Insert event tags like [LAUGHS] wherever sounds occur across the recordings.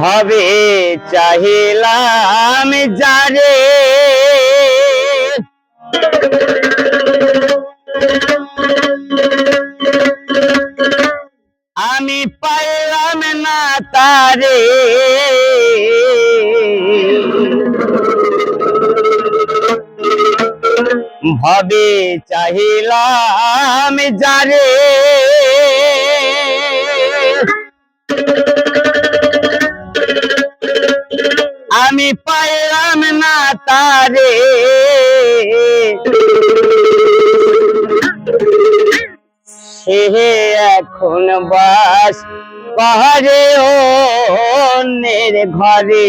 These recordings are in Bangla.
ভাবে চাহিলাম যারে। আমি পাইলাম না তারে। ভাবে চাহিলাম যারে। আমি পাইলাম না তারে। সে এখন বাস পাহাড়ে অন্যের ঘরে।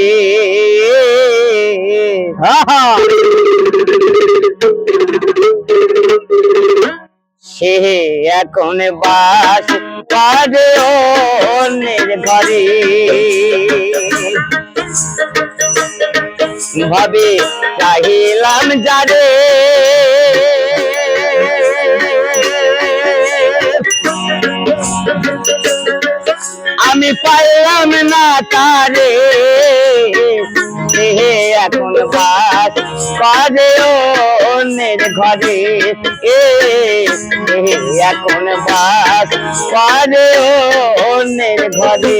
সে এখন বাস পাহাড়ে অন্যের ঘরে। ভাবে চাহিলাম যারে আমি পাইলাম না তারে। সে এখন বাস করে অন্যের ঘরে। এ সে এখন বাস করে অন্যের ঘরে।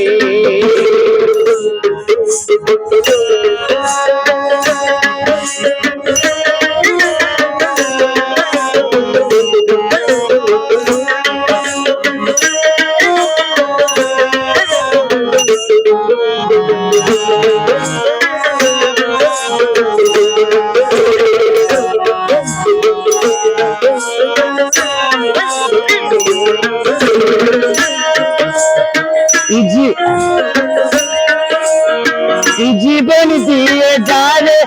জীবন দিয়ে যারে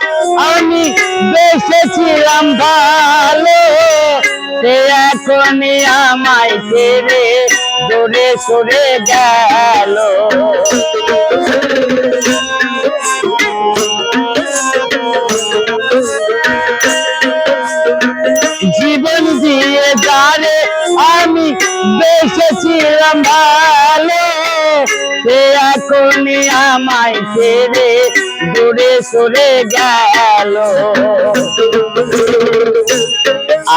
আমি বেসেছিলাম ভালো সে এখনই আমায় ছেড়ে দূরে সরে গেল। জীবন দিয়ে যারে আমি বেসেছিলাম ভালো, সে এখনই আমায় ছেড়ে দূরে সরে গেল।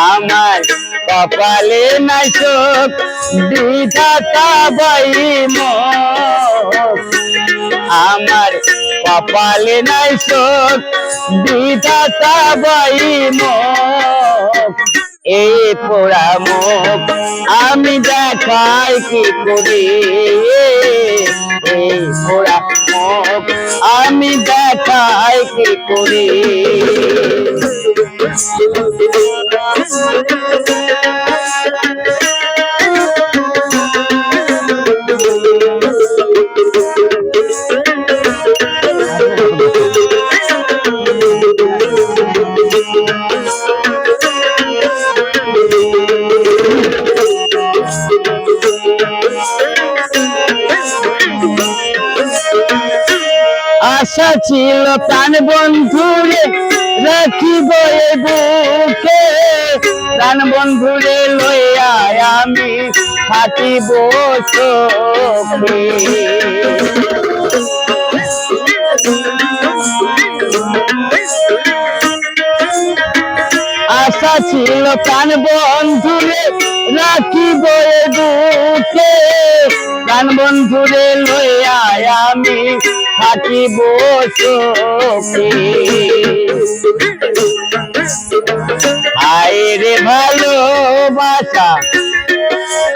আমার কপালে নাই চোখ, বিধাতা বাই আমার কপালে নাই চোখ, বিধাতা বাই এই পোড়া মুখ, আমি দেখাই কি করি? এই পোড়া মুখ, আমি দেখাই কি করি? আশা ছিল প্রাণ বন্ধুরে রাখিব এ বুকে। প্রাণ বন্ধুরে লইয়া আমি থাকিব চোখে। আশা ছিল প্রাণ বন্ধুরে, রাখিব বুকে। প্রাণ বন্ধুরে লইয়া আমি থাকিব চোখে আয় রে ভালোবাসা,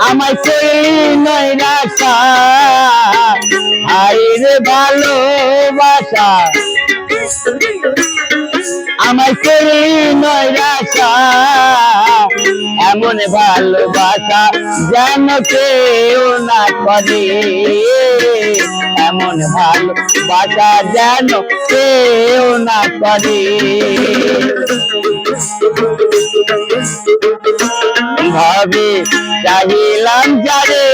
আমায় কইলি নয় রাখা। আয় রে ভালোবাসা, আমায় কইলি নয় রাখা এমন ভালোবাসা যেন কেউ না করে। এমন ভালোবাসা যেন কেউ না করে। ভাবে চাহিলাম যারে।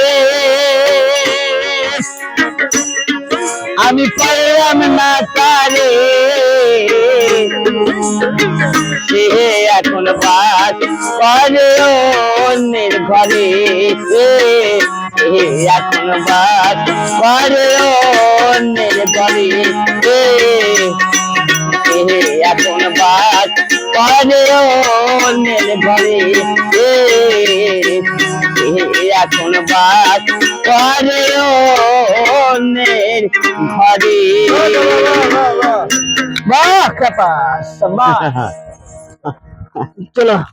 আমি পারলাম না তারে। সে এখন বাস করে অন্যের ঘরে। এ, এখন বাস করে অন্যের ঘরে। এ, এখন বাস করে অন্যের ঘরে। এ, এখন বাস করে অন্যের ঘরে। বাহ কাপাস বাহ। [LAUGHS] 对了